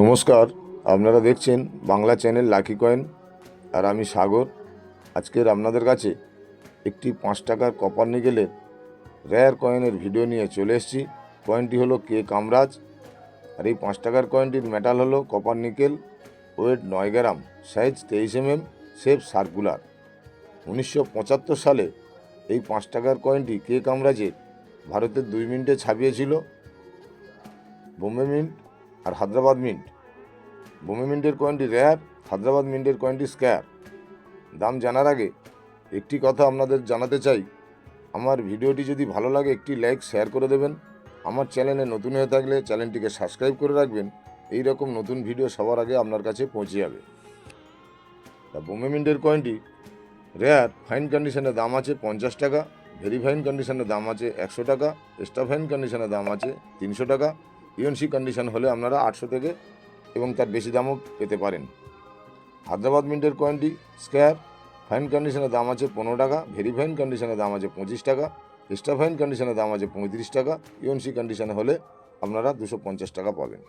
নমস্কার, আপনারা দেখছেন বাংলা চ্যানেল লাকি কয়েন আর আমি সাগর। আজকের আপনাদের কাছে একটি পাঁচ টাকার কপার নিকেলের রেয়ার কয়েনের ভিডিও নিয়ে চলে এসেছি। কয়েনটি হলো কে কামরাজ আর এই পাঁচ টাকার কয়েনটির মেটাল হলো কপার নিকেল ওয়েট নয় গ্রাম সাইজ তেইশ এম এম শেপ সার্কুলার উনিশশো পঁচাত্তর সালে এই পাঁচ টাকার কয়েনটি কে কামরাজে ভারতের দুই মিনিটে ছাপিয়েছিল। বোম্বে মিন্ট আর হায়দ্রাবাদ মিন্ট। বোম্বে মিন্টের কয়েনটি রেয়ার হায়দ্রাবাদ মিন্টের কয়েনটি স্কোয়ার। দাম জানার আগে একটি কথা আপনাদের জানাতে চাই। আমার ভিডিওটি যদি ভালো লাগে একটি লাইক, শেয়ার করে দেবেন। আমার চ্যানেলে নতুন হয়ে থাকলে চ্যানেলটিকে সাবস্ক্রাইব করে রাখবেন। এই রকম নতুন ভিডিও সবার আগে আপনার কাছে পৌঁছে যাবে। তা বোম্বে মিন্টের কয়েনটি রেয়ার ফাইন কন্ডিশনের দাম আছে পঞ্চাশ টাকা ভেরি ফাইন কন্ডিশনের দাম আছে একশো টাকা এক্সট্রা ফাইন কন্ডিশনের দাম আছে তিনশো টাকা ইউএনসি কন্ডিশন হলে আপনারা আটশো থেকে এবং তার বেশি দামও পেতে পারেন। হায়দ্রাবাদ মিন্টের কয়েনটি, স্কোয়ার, ফাইন কন্ডিশনের দাম আছে পনেরো টাকা ভেরিফাইন কন্ডিশনের দাম আছে পঁচিশ টাকা ফাইন কন্ডিশনের দাম আছে পঁয়ত্রিশ টাকা ইউএনসি কন্ডিশনে হলে আপনারা দুশো পঞ্চাশ টাকা পাবেন।